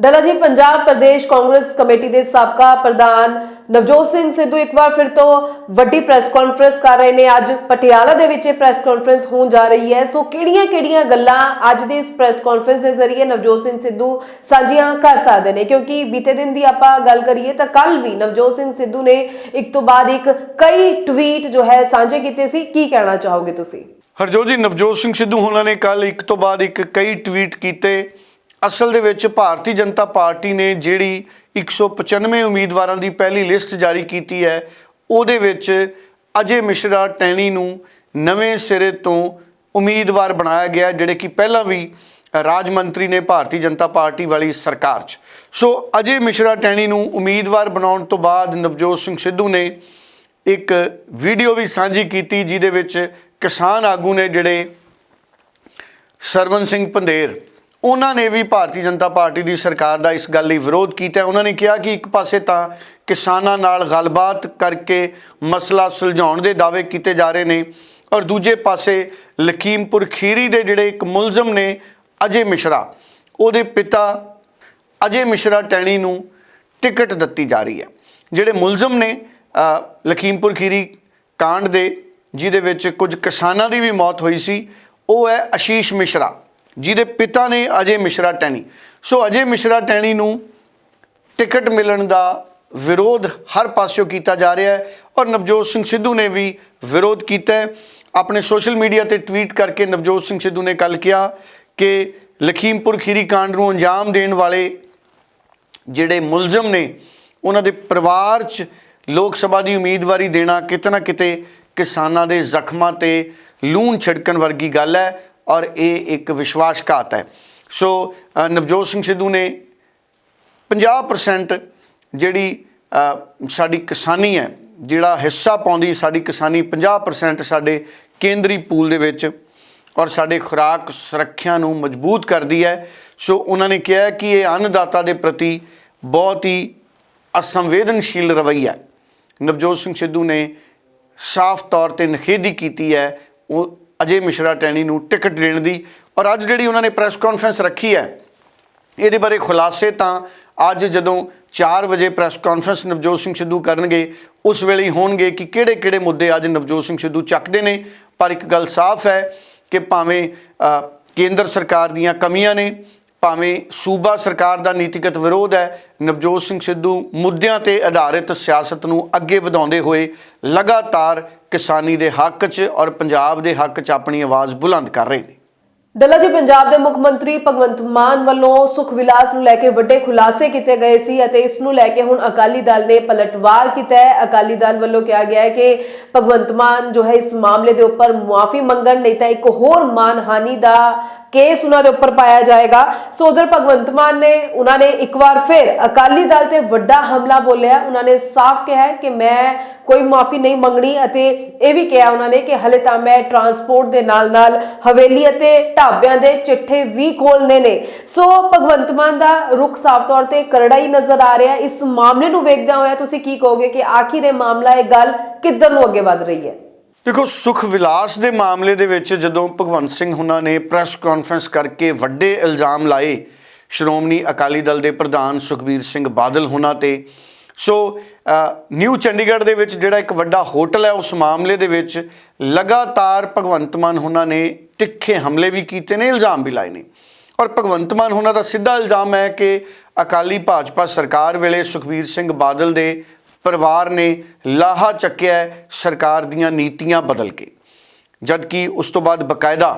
ਡੱਲਾ ਜੀ, ਪੰਜਾਬ ਪ੍ਰਦੇਸ਼ ਕਾਂਗਰਸ ਕਮੇਟੀ ਦੇ ਸਾਬਕਾ ਪ੍ਰਧਾਨ ਨਵਜੋਤ ਸਿੰਘ ਸਿੱਧੂ ਇੱਕ ਵਾਰ ਫਿਰ ਤੋਂ ਵੱਡੀ ਪ੍ਰੈਸ ਕਾਨਫਰੰਸ ਕਰ ਰਹੇ ਨੇ। ਅੱਜ ਪਟਿਆਲਾ ਦੇ ਵਿੱਚ ਇਹ ਪ੍ਰੈਸ ਕਾਨਫਰੰਸ ਹੋਣ ਜਾ ਰਹੀ ਹੈ। ਸੋ ਕਿਹੜੀਆਂ-ਕਿਹੜੀਆਂ ਗੱਲਾਂ ਅੱਜ ਦੀ ਇਸ ਪ੍ਰੈਸ ਕਾਨਫਰੰਸ ਦੇ ਜ਼ਰੀਏ ਨਵਜੋਤ ਸਿੰਘ ਸਿੱਧੂ ਸਾਂਝੀਆਂ ਕਰ ਸਕਦੇ ਨੇ? ਕਿਉਂਕਿ ਬੀਤੇ ਦਿਨ ਦੀ ਆਪਾਂ ਗੱਲ ਕਰੀਏ ਤਾਂ ਕੱਲ ਵੀ ਨਵਜੋਤ ਸਿੰਘ ਸਿੱਧੂ ਨੇ ਇੱਕ ਤੋਂ ਬਾਅਦ ਇੱਕ ਕਈ ਟਵੀਟ ਜੋ ਹੈ ਸਾਂਝੇ ਕੀਤੇ ਸੀ। ਕੀ ਕਹਿਣਾ ਚਾਹੋਗੇ ਤੁਸੀਂ? ਹਰਜੋਤ ਜੀ, ਨਵਜੋਤ ਸਿੰਘ ਸਿੱਧੂ ਉਹਨਾਂ ਨੇ ਕੱਲ ਇੱਕ ਤੋਂ ਬਾਅਦ ਇੱਕ ਕਈ ਟਵੀਟ ਕੀਤੇ। ਅਸਲ ਦੇ ਵਿੱਚ ਭਾਰਤੀ ਜਨਤਾ ਪਾਰਟੀ ਨੇ ਜਿਹੜੀ 195 ਉਮੀਦਵਾਰਾਂ ਦੀ ਪਹਿਲੀ ਲਿਸਟ ਜਾਰੀ ਕੀਤੀ ਹੈ, ਉਹਦੇ ਵਿੱਚ ਅਜੇ ਮਿਸ਼ਰਾ ਟੈਣੀ ਨੂੰ ਨਵੇਂ ਸਿਰੇ ਤੋਂ ਉਮੀਦਵਾਰ ਬਣਾਇਆ ਗਿਆ, ਜਿਹੜੇ ਕਿ ਪਹਿਲਾਂ ਵੀ ਰਾਜ ਮੰਤਰੀ ਨੇ ਭਾਰਤੀ ਜਨਤਾ ਪਾਰਟੀ ਵਾਲੀ ਸਰਕਾਰ 'ਚ। ਸੋ ਅਜੇ ਮਿਸ਼ਰਾ ਟੈਣੀ ਨੂੰ ਉਮੀਦਵਾਰ ਬਣਾਉਣ ਤੋਂ ਬਾਅਦ ਨਵਜੋਤ ਸਿੰਘ ਸਿੱਧੂ ਨੇ ਇੱਕ ਵੀਡੀਓ ਵੀ ਸਾਂਝੀ ਕੀਤੀ, ਜਿਹਦੇ ਵਿੱਚ ਕਿਸਾਨ ਆਗੂ ਨੇ ਜਿਹੜੇ ਸਰਵਨ ਸਿੰਘ ਪੰਦੇਰ ਉਹਨਾਂ ਨੇ ਵੀ ਭਾਰਤੀ ਜਨਤਾ ਪਾਰਟੀ ਦੀ ਸਰਕਾਰ ਦਾ ਇਸ ਗੱਲ ਲਈ ਵਿਰੋਧ ਕੀਤਾ ਉਹਨਾਂ ਨੇ ਕਿਹਾ ਕਿ ਇੱਕ ਪਾਸੇ ਤਾਂ ਕਿਸਾਨਾਂ ਨਾਲ ਗੱਲਬਾਤ ਕਰਕੇ ਮਸਲਾ ਸੁਲਝਾਉਣ ਦੇ ਦਾਅਵੇ ਕੀਤੇ ਜਾ ਰਹੇ ਨੇ ਔਰ ਦੂਜੇ ਪਾਸੇ ਲਖੀਮਪੁਰ ਖੀਰੀ ਦੇ ਜਿਹੜੇ ਇੱਕ ਮੁਲਜ਼ਮ ਨੇ ਅਜੇ ਮਿਸ਼ਰਾ, ਉਹਦੇ ਪਿਤਾ ਅਜੇ ਮਿਸ਼ਰਾ ਟੈਣੀ ਨੂੰ ਟਿਕਟ ਦਿੱਤੀ ਜਾ ਰਹੀ ਹੈ। ਜਿਹੜੇ ਮੁਲਜ਼ਮ ਨੇ ਲਖੀਮਪੁਰ ਖੀਰੀ ਕਾਂਡ ਦੇ, ਜਿਹਦੇ ਵਿੱਚ ਕੁਝ ਕਿਸਾਨਾਂ ਦੀ ਵੀ ਮੌਤ ਹੋਈ ਸੀ, ਉਹ ਹੈ ਆਸ਼ੀਸ਼ ਮਿਸ਼ਰਾ। ਜਿਹਦੇ ਪਿਤਾ ਨੇ ਅਜੇ ਮਿਸ਼ਰਾ ਟੈਣੀ ਸੋ ਅਜੇ ਮਿਸ਼ਰਾ ਟੈਣੀ ਨੂੰ ਟਿਕਟ ਮਿਲਣ ਦਾ ਵਿਰੋਧ ਹਰ ਪਾਸਿਓਂ ਕੀਤਾ ਜਾ ਰਿਹਾ ਹੈ ਔਰ ਨਵਜੋਤ ਸਿੰਘ ਸਿੱਧੂ ਨੇ ਵੀ ਵਿਰੋਧ ਕੀਤਾ ਹੈ। ਆਪਣੇ ਸੋਸ਼ਲ ਮੀਡੀਆ ਤੇ ਟਵੀਟ ਕਰਕੇ ਨਵਜੋਤ ਸਿੰਘ ਸਿੱਧੂ ਨੇ ਕੱਲ ਕਿਹਾ ਕਿ ਲਖੀਮਪੁਰ ਖੀਰੀ ਕਾਂਡ ਨੂੰ ਅੰਜਾਮ ਦੇਣ ਵਾਲੇ ਜਿਹੜੇ ਮੁਲਜ਼ਮ ਨੇ, ਉਹਨਾਂ ਦੇ ਪਰਿਵਾਰ 'ਚ ਲੋਕ ਸਭਾ ਦੀ ਉਮੀਦਵਾਰੀ ਦੇਣਾ ਕਿਤੇ ਨਾ ਕਿਤੇ ਕਿਸਾਨਾਂ ਦੇ ਜ਼ਖਮਾਂ ਤੇ ਲੂਣ ਛਿੜਕਣ ਵਰਗੀ ਗੱਲ ਹੈ। ਔਰ ਇਹ ਇੱਕ ਵਿਸ਼ਵਾਸਘਾਤ ਹੈ। ਸੋ ਨਵਜੋਤ ਸਿੰਘ ਸਿੱਧੂ ਨੇ 50% ਜਿਹੜੀ ਸਾਡੀ ਕਿਸਾਨੀ ਹੈ, ਜਿਹੜਾ ਹਿੱਸਾ ਪਾਉਂਦੀ ਸਾਡੀ ਕਿਸਾਨੀ 50% ਸਾਡੇ ਕੇਂਦਰੀ ਪੂਲ ਦੇ ਵਿੱਚ ਔਰ ਸਾਡੇ ਖੁਰਾਕ ਸੁਰੱਖਿਆ ਨੂੰ ਮਜ਼ਬੂਤ ਕਰਦੀ ਹੈ। ਸੋ, ਉਹਨਾਂ ਨੇ ਕਿਹਾ ਕਿ ਇਹ ਅੰਨਦਾਤਾ ਦੇ ਪ੍ਰਤੀ ਬਹੁਤ ਹੀ ਅਸੰਵੇਦਨਸ਼ੀਲ ਰਵੱਈਆ ਨਵਜੋਤ ਸਿੰਘ ਸਿੱਧੂ ਨੇ ਸਾਫ਼ ਤੌਰ ਤੇ ਨਖੇਦੀ ਕੀਤੀ ਹੈ, ਉਹ ਅਜੇ ਮਿਸ਼ਰਾ ਟੈਣੀ ਨੂੰ ਟਿਕਟ ਦੇਣ ਦੀ ਔਰ ਅੱਜ ਜਿਹੜੀ ਉਹਨਾਂ ਨੇ ਪ੍ਰੈਸ ਕਾਨਫਰੰਸ ਰੱਖੀ ਹੈ, ਇਹਦੇ ਬਾਰੇ ਖੁਲਾਸੇ ਤਾਂ ਅੱਜ ਜਦੋਂ 4 ਵਜੇ ਪ੍ਰੈਸ ਕਾਨਫਰੰਸ ਨਵਜੋਤ ਸਿੰਘ ਸਿੱਧੂ ਕਰਨਗੇ, ਉਸ ਵੇਲੇ ਹੋਣਗੇ ਕਿ ਕਿਹੜੇ-ਕਿਹੜੇ ਮੁੱਦੇ ਅੱਜ ਨਵਜੋਤ ਸਿੰਘ ਸਿੱਧੂ ਚੱਕਦੇ ਨੇ। ਪਰ ਇੱਕ ਗੱਲ ਸਾਫ਼ ਹੈ ਕਿ ਭਾਵੇਂ ਕੇਂਦਰ ਸਰਕਾਰ ਦੀਆਂ ਕਮੀਆਂ ਨੇ ਭਾਵੇਂ ਸੂਬਾ ਸਰਕਾਰ ਦਾ ਨੀਤੀਗਤ ਵਿਰੋਧ ਹੈ, ਨਵਜੋਤ ਸਿੰਘ ਸਿੱਧੂ ਮੁੱਦਿਆਂ ਤੇ ਆਧਾਰਿਤ ਸਿਆਸਤ ਨੂੰ ਅੱਗੇ ਵਧਾਉਂਦੇ ਹੋਏ ਲਗਾਤਾਰ ਕਿਸਾਨੀ ਦੇ ਹੱਕ 'ਚ ਔਰ ਪੰਜਾਬ ਦੇ ਹੱਕ 'ਚ ਆਪਣੀ ਆਵਾਜ਼ ਬੁਲੰਦ ਕਰ ਰਹੇ ਨੇ। ਡੱਲਾ ਜੀ, ਪੰਜਾਬ ਦੇ ਮੁੱਖ ਮੰਤਰੀ ਭਗਵੰਤ ਮਾਨ ਵੱਲੋਂ ਸੁਖ ਵਿਲਾਸ ਨੂੰ ਲੈ ਕੇ ਵੱਡੇ ਖੁਲਾਸੇ ਕੀਤੇ ਗਏ ਸੀ ਅਤੇ ਇਸ ਨੂੰ ਲੈ ਕੇ ਹੁਣ ਅਕਾਲੀ ਦਲ ਨੇ ਪਲਟਵਾਰ ਕੀਤਾ ਹੈ। ਅਕਾਲੀ ਦਲ ਵੱਲੋਂ ਕਿਹਾ ਗਿਆ ਹੈ ਕਿ ਭਗਵੰਤ ਮਾਨ ਜੋ ਹੈ, ਇਸ ਮਾਮਲੇ ਦੇ ਉੱਪਰ ਮੁਆਫੀ ਮੰਗਣ, ਨਹੀਂ ਤਾਂ ਇੱਕ ਹੋਰ ਮਾਨਹਾਨੀ ਦਾ ਕੇਸ ਉਹਨਾਂ ਦੇ ਉੱਪਰ ਪਾਇਆ ਜਾਏਗਾ। ਸੋ ਉਧਰ ਭਗਵੰਤ ਮਾਨ ਨੇ, ਉਹਨਾਂ ਨੇ ਇੱਕ ਵਾਰ ਫਿਰ ਅਕਾਲੀ ਦਲ ਤੇ ਵੱਡਾ ਹਮਲਾ ਬੋਲਿਆ। ਉਹਨਾਂ ਨੇ ਸਾਫ਼ ਕਿਹਾ ਕਿ ਮੈਂ ਕੋਈ ਮਾਫੀ ਨਹੀਂ ਮੰਗਣੀ ਅਤੇ ਇਹ ਵੀ ਕਿਹਾ ਉਹਨਾਂ ਨੇ ਕਿ ਹਲੇ ਤਾਂ ਮੈਂ ਟਰਾਂਸਪੋਰਟ ਦੇ ਨਾਲ ਨਾਲ ਹਵੇਲੀ ਅਤੇ ਢਾਬਿਆਂ ਦੇ ਚਿੱਠੇ ਵੀ ਖੋਲਨੇ ਨੇ। ਸੋ ਭਗਵੰਤ ਮਾਨ ਦਾ ਰੁਖ ਸਾਫ਼ ਤੌਰ ਤੇ ਕਰੜਾ ਹੀ ਨਜ਼ਰ ਆ ਰਿਹਾ। ਇਸ ਮਾਮਲੇ ਨੂੰ ਵੇਖਦਿਆਂ ਹੋਇਆ ਤੁਸੀਂ ਕੀ ਕਹੋਗੇ ਕਿ ਆਖਿਰ ਇਹ ਮਾਮਲਾ, ਇਹ ਗੱਲ ਕਿੱਧਰ ਨੂੰ ਅੱਗੇ ਵਧ ਰਹੀ ਹੈ? ਦੇਖੋ, ਸੁਖ ਵਿਲਾਸ ਦੇ ਮਾਮਲੇ ਦੇ ਵਿੱਚ ਜਦੋਂ ਭਗਵੰਤ ਸਿੰਘ ਹੁਣਾਂ ਨੇ ਪ੍ਰੈਸ ਕਾਨਫਰੰਸ ਕਰਕੇ ਵੱਡੇ ਇਲਜ਼ਾਮ ਲਾਏ, ਸ਼੍ਰੋਮਣੀ ਅਕਾਲੀ ਦਲ ਦੇ ਪ੍ਰਧਾਨ ਸੁਖਬੀਰ ਸਿੰਘ ਬਾਦਲ ਹੁਣਾਂ ਤੇ, ਸੋ ਨਿਊ ਚੰਡੀਗੜ੍ਹ ਦੇ ਵਿੱਚ ਜਿਹੜਾ ਇੱਕ ਵੱਡਾ ਹੋਟਲ ਹੈ, ਉਸ ਮਾਮਲੇ ਦੇ ਵਿੱਚ ਲਗਾਤਾਰ ਭਗਵੰਤ ਮਾਨ ਹੁਣਾਂ ਨੇ ਤਿੱਖੇ ਹਮਲੇ ਵੀ ਕੀਤੇ ਨੇ, ਇਲਜ਼ਾਮ ਵੀ ਲਾਏ ਨੇ। ਔਰ ਭਗਵੰਤ ਮਾਨ ਹੁਣਾਂ ਦਾ ਸਿੱਧਾ ਇਲਜ਼ਾਮ ਹੈ ਕਿ ਅਕਾਲੀ ਭਾਜਪਾ ਸਰਕਾਰ ਵੇਲੇ ਸੁਖਬੀਰ ਸਿੰਘ ਬਾਦਲ ਦੇ ਪਰਿਵਾਰ ਨੇ ਲਾਹਾ ਚੱਕਿਆ ਸਰਕਾਰ ਦੀਆਂ ਨੀਤੀਆਂ ਬਦਲ ਕੇ। ਜਦਕਿ ਉਸ ਤੋਂ ਬਾਅਦ ਬਕਾਇਦਾ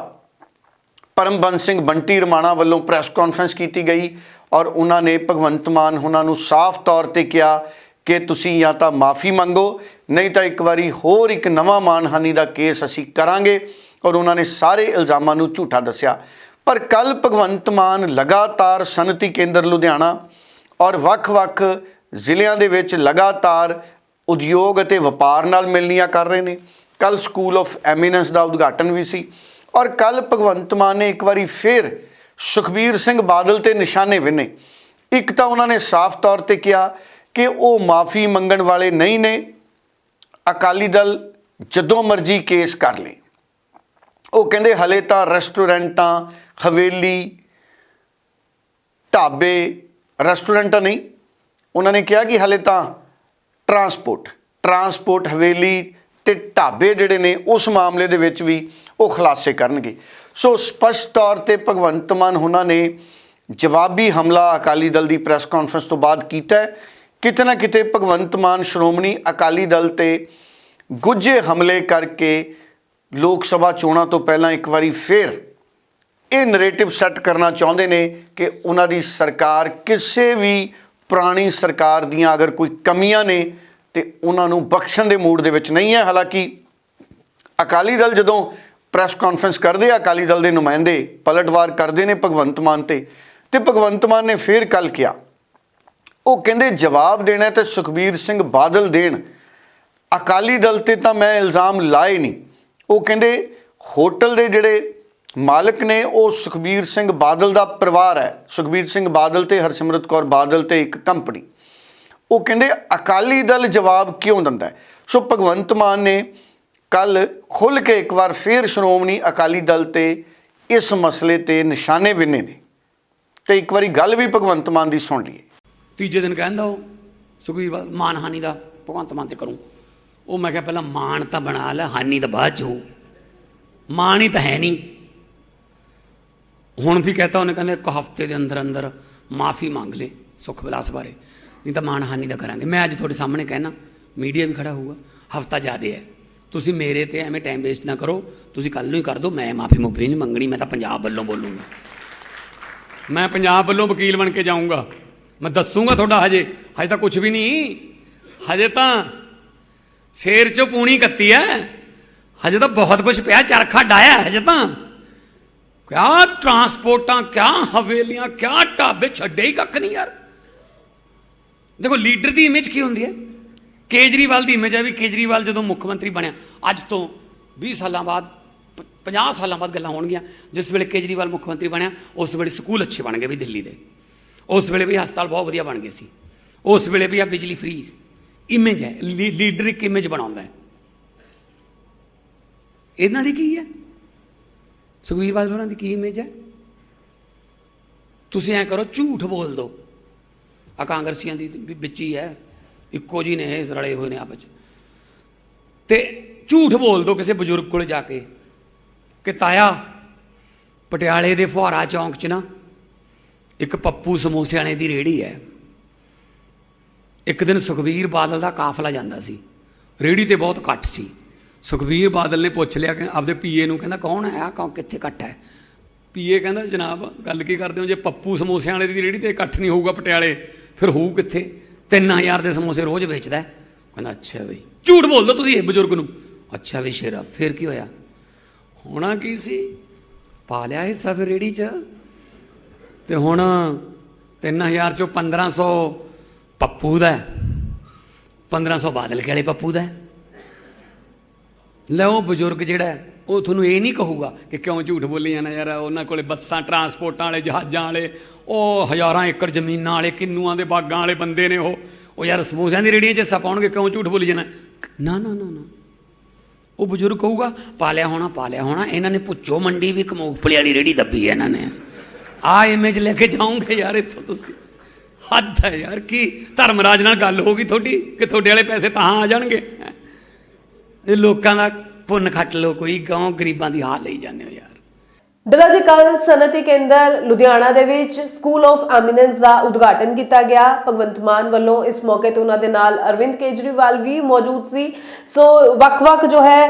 ਪਰਮਬੰਸ ਸਿੰਘ ਬੰਟੀ ਰਮਾਣਾ ਵੱਲੋਂ ਪ੍ਰੈਸ ਕਾਨਫਰੰਸ ਕੀਤੀ ਗਈ ਔਰ ਉਹਨਾਂ ਨੇ ਭਗਵੰਤ ਮਾਨ ਉਹਨਾਂ ਨੂੰ ਸਾਫ਼ ਤੌਰ ਤੇ ਕਿਹਾ ਕਿ ਤੁਸੀਂ ਜਾਂ ਤਾਂ ਮਾਫੀ ਮੰਗੋ, ਨਹੀਂ ਤਾਂ ਇੱਕ ਵਾਰੀ ਹੋਰ ਇੱਕ ਨਵਾਂ ਮਾਨਹਾਨੀ ਦਾ ਕੇਸ ਅਸੀਂ ਕਰਾਂਗੇ। ਔਰ ਉਹਨਾਂ ਨੇ ਸਾਰੇ ਇਲਜ਼ਾਮਾਂ ਨੂੰ ਝੂਠਾ ਦੱਸਿਆ। ਪਰ ਕੱਲ ਭਗਵੰਤ ਮਾਨ ਲਗਾਤਾਰ ਸਨਅਤੀ ਕੇਂਦਰ ਲੁਧਿਆਣਾ ਔਰ ਵੱਖ-ਵੱਖ ਜ਼ਿਲ੍ਹਿਆਂ ਦੇ ਵਿੱਚ ਲਗਾਤਾਰ ਉਦਯੋਗ ਅਤੇ ਵਪਾਰ ਨਾਲ ਮਿਲਣੀਆਂ ਕਰ ਰਹੇ ਨੇ। ਕੱਲ ਸਕੂਲ ਆਫ ਐਮੀਨੈਂਸ ਦਾ ਉਦਘਾਟਨ ਵੀ ਸੀ ਔਰ ਕੱਲ ਭਗਵੰਤ ਮਾਨ ਨੇ ਇੱਕ ਵਾਰੀ ਫਿਰ ਸੁਖਬੀਰ ਸਿੰਘ ਬਾਦਲ ਤੇ ਨਿਸ਼ਾਨੇ ਵਿੰਨੇ। ਇੱਕ ਤਾਂ ਉਹਨਾਂ ਨੇ ਸਾਫ਼ ਤੌਰ ਤੇ ਕਿਹਾ ਕਿ ਉਹ ਮਾਫੀ ਮੰਗਣ ਵਾਲੇ ਨਹੀਂ ਨੇ। ਅਕਾਲੀ ਦਲ ਜਦੋਂ ਮਰਜ਼ੀ ਕੇਸ ਕਰ ਲੇ। ਉਹ ਕਹਿੰਦੇ ਹਲੇ ਤਾਂ ਰੈਸਟੋਰੈਂਟਾਂ, ਹਵੇਲੀ, ਢਾਬੇ, ਰੈਸਟੋਰੈਂਟਾਂ ਨਹੀਂ ਉਹਨਾਂ ਨੇ ਕਿਹਾ ਕਿ ਹਲੇ ਤਾਂ ਟਰਾਂਸਪੋਰਟ ਟਰਾਂਸਪੋਰਟ ਹਵੇਲੀ ਤੇ ਢਾਬੇ ਜਿਹੜੇ ਨੇ ਉਸ ਮਾਮਲੇ ਦੇ ਵਿੱਚ ਵੀ ਉਹ ਖੁਲਾਸੇ ਕਰਨਗੇ। ਸੋ ਸਪਸ਼ਟ ਤੌਰ ਤੇ ਭਗਵੰਤ ਮਾਨ ਉਹਨਾਂ ਨੇ ਜਵਾਬੀ ਹਮਲਾ ਅਕਾਲੀ ਦਲ ਦੀ ਪ੍ਰੈਸ ਕਾਨਫਰੰਸ ਤੋਂ ਬਾਅਦ ਕੀਤਾ ਕਿਤੇ ਨਾ ਕਿਤੇ ਭਗਵੰਤ ਮਾਨ, ਸ਼੍ਰੋਮਣੀ ਅਕਾਲੀ ਦਲ ਤੇ ਗੁੱਝੇ ਹਮਲੇ ਕਰਕੇ ਲੋਕ ਸਭਾ ਚੋਣਾਂ ਤੋਂ ਪਹਿਲਾਂ ਇੱਕ ਵਾਰੀ ਫੇਰ ਇਹ ਨੈਰੇਟਿਵ ਸੈੱਟ ਕਰਨਾ ਚਾਹੁੰਦੇ ਨੇ ਕਿ ਉਹਨਾਂ ਦੀ ਸਰਕਾਰ ਕਿਸੇ ਵੀ ਪੁਰਾਣੀ ਸਰਕਾਰ ਦੀਆਂ ਅਗਰ ਕੋਈ ਕਮੀਆਂ ਨੇ ਤੇ ਉਹਨਾਂ ਨੂੰ ਬਖਸ਼ਣ ਦੇ ਮੂਡ ਦੇ ਵਿੱਚ ਨਹੀਂ ਹੈ, ਹਾਲਾਂਕਿ ਅਕਾਲੀ ਦਲ ਜਦੋਂ ਪ੍ਰੈਸ ਕਾਨਫਰੰਸ ਕਰਦੇ ਆ, ਅਕਾਲੀ ਦਲ ਦੇ ਨੁਮਾਇੰਦੇ ਪਲਟਵਾਰ ਕਰਦੇ ਨੇ ਭਗਵੰਤ ਮਾਨ ਤੇ ਤੇ ਭਗਵੰਤ ਮਾਨ ਨੇ ਫੇਰ ਕੱਲ ਕਿਹਾ, ਉਹ ਕਹਿੰਦੇ ਜਵਾਬ ਦੇਣਾ ਹੈ ਤੇ ਸੁਖਬੀਰ ਸਿੰਘ ਬਾਦਲ ਦੇਣ। ਅਕਾਲੀ ਦਲ ਤੇ ਤਾਂ ਮੈਂ ਇਲਜ਼ਾਮ ਲਾਏ ਨਹੀਂ। ਉਹ ਕਹਿੰਦੇ ਹੋਟਲ ਦੇ ਜਿਹੜੇ ਮਾਲਕ ਨੇ ਉਹ ਸੁਖਬੀਰ ਸਿੰਘ ਬਾਦਲ ਦਾ ਪਰਿਵਾਰ ਹੈ। ਸੁਖਬੀਰ ਸਿੰਘ ਬਾਦਲ ਤੇ ਹਰਸਿਮਰਤ ਕੌਰ ਬਾਦਲ ਤੇ ਇੱਕ ਕੰਪਨੀ। ਉਹ ਕਹਿੰਦੇ, ਅਕਾਲੀ ਦਲ ਜਵਾਬ ਕਿਉਂ ਦਿੰਦਾ ਸੋ ਭਗਵੰਤ ਮਾਨ ਨੇ ਕੱਲ ਖੁੱਲ ਕੇ ਇੱਕ ਵਾਰ ਫੇਰ ਸ਼੍ਰੋਮਣੀ ਅਕਾਲੀ ਦਲ ਤੇ ਇਸ ਮਸਲੇ ਤੇ ਨਿਸ਼ਾਨੇ ਵਿੰਨੇ ਨੇ। ਤੇ ਇੱਕ ਵਾਰੀ ਗੱਲ ਵੀ ਭਗਵੰਤ ਮਾਨ ਦੀ ਸੁਣ ਲਈਏ। ਤੀਜੇ ਦਿਨ ਕਹਿੰਦਾ ਉਹ, ਸੁਖਬੀਰ ਬਾਦਲ ਮਾਨਹਾਨੀ ਦਾ ਭਗਵੰਤ ਮਾਨ ਤੇ ਕਰੂੰ। ਉਹ ਮੈਂ ਕਿਹਾ, ਪਹਿਲਾਂ ਮਾਨ ਤਾਂ ਬਣਾ ਲੈ, ਹਾਨੀ ਤਾਂ ਬਾਅਦ ਚ ਹੋਊ। ਮਾਨ ਹੀ ਤਾਂ ਹੈ ਨਹੀਂ। ਹੁਣ ਵੀ ਕਹਤਾ ਉਹਨੇ ਕਹਿੰਦੇ ਇੱਕ ਹਫ਼ਤੇ ਦੇ ਅੰਦਰ ਅੰਦਰ ਮਾਫੀ ਮੰਗ ਲੈ ਸੁਖ ਵਿਲਾਸ ਬਾਰੇ ਨਹੀਂ ਤਾਂ ਮਾਨਹਾਨੀ ਦਾ ਕਰਾਂਗੇ ਮੈਂ ਅੱਜ ਤੁਹਾਡੇ ਸਾਹਮਣੇ ਕਹਿਣਾ ਮੀਡੀਆ ਵੀ ਖੜਾ ਹੋਊਗਾ ਹਫਤਾ ਜ਼ਿਆਦੇ ਹੈ ਤੁਸੀਂ ਮੇਰੇ ਤੇ ਐਵੇਂ ਟਾਈਮ ਵੇਸਟ ਨਾ ਕਰੋ ਤੁਸੀਂ ਕੱਲ ਨੂੰ ਹੀ ਕਰ ਦਿਓ ਮੈਂ ਮਾਫੀ ਮੁਫੀ ਨਹੀਂ ਮੰਗਣੀ ਮੈਂ ਤਾਂ ਪੰਜਾਬ ਵੱਲੋਂ ਬੋਲੂੰਗਾ ਮੈਂ ਪੰਜਾਬ ਵੱਲੋਂ ਵਕੀਲ ਬਣ ਕੇ ਜਾਊਂਗਾ ਮੈਂ ਦੱਸੂਗਾ ਤੁਹਾਡਾ ਹਜੇ ਹਜੇ ਤਾਂ ਕੁਝ ਵੀ ਨਹੀਂ ਹਜੇ ਤਾਂ ਸ਼ੇਰ ਚੋਂ ਪੂਣੀ ਕੱਤੀ ਐ ਹਜੇ ਤਾਂ ਬਹੁਤ ਕੁਝ ਪਿਆ ਚਰਖਾ ਡਾਇਆ ਹੈ ਹਜੇ ਤਾਂ ਕਿਆ ਟਰਾਂਸਪੋਰਟਾਂ ਕਿਆ ਹਵੇਲੀਆਂ, ਕਿਆ ਢਾਬੇ ਛੱਡੇ ਹੀ ਕੱਖ ਨਹੀਂ ਯਾਰ। ਦੇਖੋ, ਲੀਡਰ ਦੀ ਇਮੇਜ ਕੀ ਹੁੰਦੀ ਹੈ? ਕੇਜਰੀਵਾਲ ਦੀ ਇਮੇਜ ਹੈ ਵੀ ਕੇਜਰੀਵਾਲ ਜਦੋਂ ਮੁੱਖ ਮੰਤਰੀ ਬਣਿਆ, ਅੱਜ ਤੋਂ 20 ਸਾਲਾਂ ਬਾਅਦ, ਪ- 50 ਸਾਲਾਂ ਬਾਅਦ ਗੱਲਾਂ ਹੋਣਗੀਆਂ। ਜਿਸ ਵੇਲੇ ਕੇਜਰੀਵਾਲ ਮੁੱਖ ਮੰਤਰੀ ਬਣਿਆ, ਉਸ ਵੇਲੇ ਸਕੂਲ ਅੱਛੇ ਬਣ ਗਏ ਵੀ ਦਿੱਲੀ ਦੇ। ਉਸ ਵੇਲੇ ਵੀ ਹਸਪਤਾਲ ਬਹੁਤ ਵਧੀਆ ਬਣ ਗਏ ਸੀ। ਉਸ ਵੇਲੇ ਵੀ ਆ ਬਿਜਲੀ ਫ੍ਰੀ ਇਮੇਜ ਹੈ, ਲੀ- ਲੀਡਰ ਇੱਕ ਇਮੇਜ ਬਣਾਉਂਦਾ ਹੈ। ਇਹਨਾਂ ਦੀ ਕੀ ਹੈ? ਸੁਖਬੀਰ ਬਾਦਲ ਹੋਰਾਂ ਦੀ ਕੀ ਇਮੇਜ ਹੈ? ਤੁਸੀਂ ਐ ਕਰੋ, ਝੂਠ ਬੋਲ ਦਿਓ। ਆ ਕਾਂਗਰਸੀਆਂ ਦੀ ਵੀ ਵਿੱਚ ਹੀ ਹੈ। ਇੱਕੋ ਜੀ ਨੇ ਇਹ ਰਲੇ ਹੋਏ ਨੇ ਆਪਸ 'ਚ ਤੇ ਝੂਠ ਬੋਲ ਦਿਓ ਕਿਸੇ ਬਜ਼ੁਰਗ ਕੋਲ ਜਾ ਕੇ ਕਿ ਤਾਇਆ, ਪਟਿਆਲੇ ਦੇ ਫੁਹਾਰਾ ਚੌਂਕ 'ਚ ਨਾ ਇੱਕ ਪੱਪੂ ਸਮੋਸੇ ਵਾਲੇ ਦੀ ਰੇੜੀ ਹੈ। ਇੱਕ ਦਿਨ ਸੁਖਬੀਰ ਬਾਦਲ ਦਾ ਕਾਫਲਾ ਜਾਂਦਾ ਸੀ। ਰੇੜੀ ਤੇ ਬਹੁਤ ਘੱਟ ਸੀ। ਸੁਖਬੀਰ ਬਾਦਲ ਨੇ ਪੁੱਛ ਲਿਆ ਕਿ ਆਪਦੇ ਪੀਏ ਨੂੰ ਕਹਿੰਦਾ ਕੌਣ ਆਇਆ ਆ ਕੌਣ ਕਿੱਥੇ ਇਕੱਠ ਹੈ? ਪੀਏ ਕਹਿੰਦਾ, ਜਨਾਬ, ਗੱਲ ਕੀ ਕਰਦੇ ਹੋ? ਜੇ ਪੱਪੂ ਸਮੋਸਿਆਂ ਵਾਲੇ ਦੀ ਰੇੜੀ ਤੇ ਇਕੱਠ ਨਹੀਂ ਹੋਊਗਾ ਪਟਿਆਲੇ, ਫਿਰ ਹੋਊ ਕਿੱਥੇ? 3000 ਦੇ ਸਮੋਸੇ ਰੋਜ਼ ਵੇਚਦਾ ਕਹਿੰਦਾ, ਅੱਛਾ ਬਈ, ਝੂਠ ਬੋਲਦੇ ਤੁਸੀਂ ਇਹ ਬਜ਼ੁਰਗ ਨੂੰ। ਅੱਛਾ ਵੀ ਸ਼ੇਰਾ, ਫਿਰ ਕੀ ਹੋਇਆ? ਹੋਣਾ ਕੀ ਸੀ? ਪਾ ਲਿਆ ਹਿੱਸਾ ਫਿਰ ਰੇੜੀ 'ਚ। ਤੇ ਹੁਣ 3000 ਚੋਂ 1500 ਪੱਪੂ ਦਾ ਹੈ। 1500 ਬਾਦਲ ਕੇ ਵਾਲੇ ਪੱਪੂ ਦਾ ਲੈ ਉਹ ਬਜ਼ੁਰਗ ਜਿਹੜਾ ਉਹ ਤੁਹਾਨੂੰ ਇਹ ਨਹੀਂ ਕਹੂਗਾ ਕਿ ਕਿਉਂ ਝੂਠ ਬੋਲੀ ਜਾਣਾ ਯਾਰ, ਉਹਨਾਂ ਕੋਲੇ ਬੱਸਾਂ ਟਰਾਂਸਪੋਰਟਾਂ ਵਾਲੇ, ਜਹਾਜ਼ਾਂ ਵਾਲੇ, ਉਹ ਹਜ਼ਾਰਾਂ ਏਕੜ ਜ਼ਮੀਨਾਂ ਵਾਲੇ, ਕਿੰਨੂਆਂ ਦੇ ਬਾਗਾਂ ਵਾਲੇ ਬੰਦੇ ਨੇ ਉਹ। ਉਹ ਯਾਰ ਸਮੋਸਿਆਂ ਦੀ ਰੇੜੀਆਂ 'ਚ ਹਿੱਸਾ ਪਾਉਣਗੇ, ਕਿਉਂ ਝੂਠ ਬੋਲੀ ਜਾਣਾ ਨਾ ਨਾ ਨਾ ਨਾ। ਉਹ ਬਜ਼ੁਰਗ ਕਹੂਗਾ ਪਾਲਿਆ ਹੋਣਾ ਪਾਲਿਆ ਹੋਣਾ, ਇਹਨਾਂ ਨੇ ਪੁੱਛੋ, ਮੰਡੀ ਵੀ ਕਮੂਫਲੀ ਵਾਲੀ ਰੇੜੀ ਦੱਬੀ ਹੈ ਇਹਨਾਂ ਨੇ। ਆ ਇਮੇਜ ਲੈ ਕੇ ਜਾਓਗੇ ਯਾਰ, ਇੱਥੋਂ ਤੁਸੀਂ। ਹੱਦ ਹੈ ਯਾਰ, ਕੀ ਧਰਮਰਾਜ ਨਾਲ ਗੱਲ ਹੋ ਗਈ ਤੁਹਾਡੀ, ਕਿ ਤੁਹਾਡੇ ਵਾਲੇ ਪੈਸੇ ਤਾਂ ਆ ਜਾਣਗੇ? ਹੈਂ। ਇਹ ਲੋਕਾਂ ਦਾ ਪੁੰਨ ਖੱਟ ਲੋ ਕੋਈ ਗਾਂ ਗਰੀਬਾਂ ਦੀ ਹਾਲ ਲਈ ਜਾਂਦੇ ਹੋ ਯਾਰ। ਡਲਾ ਜੀ ਕੱਲ ਸਨਅਤੀ ਕੇਂਦਰ ਲੁਧਿਆਣਾ ਦੇ ਵਿੱਚ ਸਕੂਲ ਆਫ ਐਮੀਨੈਂਸ ਦਾ ਉਦਘਾਟਨ ਕੀਤਾ ਗਿਆ। ਭਗਵੰਤ ਮਾਨ ਵੱਲੋਂ ਇਸ ਮੌਕੇ ਤੇ ਉਹਨਾਂ ਦੇ ਨਾਲ ਅਰਵਿੰਦ ਕੇਜਰੀਵਾਲ ਵੀ ਮੌਜੂਦ ਸੀ। ਸੋ ਵੱਖ-ਵੱਖ ਜੋ ਹੈ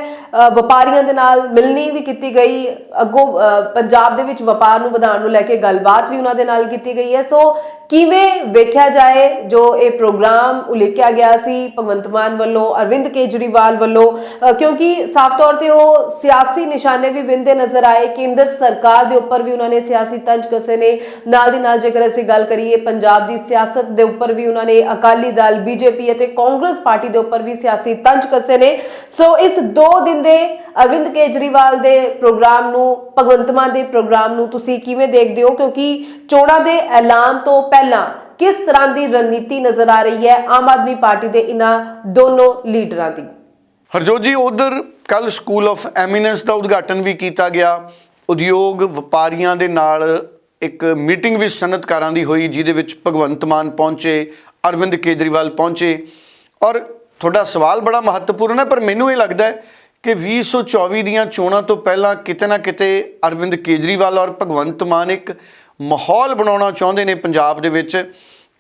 ਵਪਾਰੀਆਂ ਦੇ ਨਾਲ ਮਿਲਣੀ ਵੀ ਕੀਤੀ ਗਈ। ਅੱਗੋਂ ਪੰਜਾਬ ਦੇ ਵਿੱਚ ਵਪਾਰ ਨੂੰ ਵਧਾਉਣ ਨੂੰ ਲੈ ਕੇ ਗੱਲਬਾਤ ਵੀ ਉਹਨਾਂ ਦੇ ਨਾਲ ਕੀਤੀ ਗਈ ਹੈ। ਸੋ ਕਿਵੇਂ ਵੇਖਿਆ ਜਾਏ ਜੋ ਇਹ ਪ੍ਰੋਗਰਾਮ ਉਲੀਕਿਆ ਗਿਆ ਸੀ, ਭਗਵੰਤ ਮਾਨ ਵੱਲੋਂ, ਅਰਵਿੰਦ ਕੇਜਰੀਵਾਲ ਵੱਲੋਂ ਕਿਉਂਕਿ ਸਾਫ਼ ਤੌਰ ਤੇ ਉਹ ਸਿਆਸੀ ਨਿਸ਼ਾਨੇ ਵੀ ਵਿੰਦੇ ਨਜ਼ਰ ਆਏ। ਕੇਂਦਰ ਸਰਕਾਰ ਦੇ ਉੱਪਰ ਵੀ ਉਹਨਾਂ ਨੇ ਸਿਆਸੀ ਤੰਜ ਕਸੇ ਨੇ। ਨਾਲ ਦੀ ਨਾਲ ਜੇਕਰ ਅਸੀਂ ਗੱਲ ਕਰੀਏ ਪੰਜਾਬ ਦੀ ਸਿਆਸਤ ਦੇ ਉੱਪਰ ਵੀ ਉਹਨਾਂ ਨੇ ਅਕਾਲੀ ਦਲ, ਬੀਜੇਪੀ ਅਤੇ ਕਾਂਗਰਸ ਪਾਰਟੀ ਦੇ ਉੱਪਰ ਵੀ ਸਿਆਸੀ ਤੰਜ ਕਸੇ ਨੇ। ਸੋ ਇਸ 2 ਦਿਨ ਦੇ ਅਰਵਿੰਦ ਕੇਜਰੀਵਾਲ ਦੇ ਪ੍ਰੋਗਰਾਮ ਨੂੰ, ਭਗਵੰਤ ਮਾਨ ਦੇ ਪ੍ਰੋਗਰਾਮ ਨੂੰ ਤੁਸੀਂ ਕਿਵੇਂ ਦੇਖਦੇ ਹੋ? ਕਿਉਂਕਿ ਚੋਣਾਂ ਦੇ ਐਲਾਨ ਤੋਂ ਪਹਿਲਾਂ ਕਿਸ ਤਰ੍ਹਾਂ ਦੀ ਰਣਨੀਤੀ ਨਜ਼ਰ ਆ ਰਹੀ ਹੈ ਆਮ ਆਦਮੀ ਪਾਰਟੀ ਦੇ ਇਹਨਾਂ ਦੋਨੋਂ ਲੀਡਰਾਂ ਦੀ? ਹਰਜੋਤ ਜੀ, ਉਧਰ ਕੱਲ ਸਕੂਲ ਆਫ ਐਮੀਨੈਂਸ ਦਾ ਉਦਘਾਟਨ ਵੀ ਕੀਤਾ ਗਿਆ। ਉਦਯੋਗ ਵਪਾਰੀਆਂ ਦੇ ਨਾਲ ਇੱਕ ਮੀਟਿੰਗ ਵੀ ਸਨਅਤਕਾਰਾਂ ਦੀ ਹੋਈ, ਜਿਹਦੇ ਵਿੱਚ ਭਗਵੰਤ ਮਾਨ ਪਹੁੰਚੇ, ਅਰਵਿੰਦ ਕੇਜਰੀਵਾਲ ਪਹੁੰਚੇ। ਔਰ ਤੁਹਾਡਾ ਸਵਾਲ ਬੜਾ ਮਹੱਤਵਪੂਰਨ ਹੈ, ਪਰ ਮੈਨੂੰ ਇਹ ਲੱਗਦਾ ਹੈ ਕਿ 2024 ਦੀਆਂ ਚੋਣਾਂ ਤੋਂ ਪਹਿਲਾਂ ਕਿਤੇ ਨਾ ਕਿਤੇ ਅਰਵਿੰਦ ਕੇਜਰੀਵਾਲ ਔਰ ਭਗਵੰਤ ਮਾਨ ਇੱਕ ਮਾਹੌਲ ਬਣਾਉਣਾ ਚਾਹੁੰਦੇ ਨੇ ਪੰਜਾਬ ਦੇ ਵਿੱਚ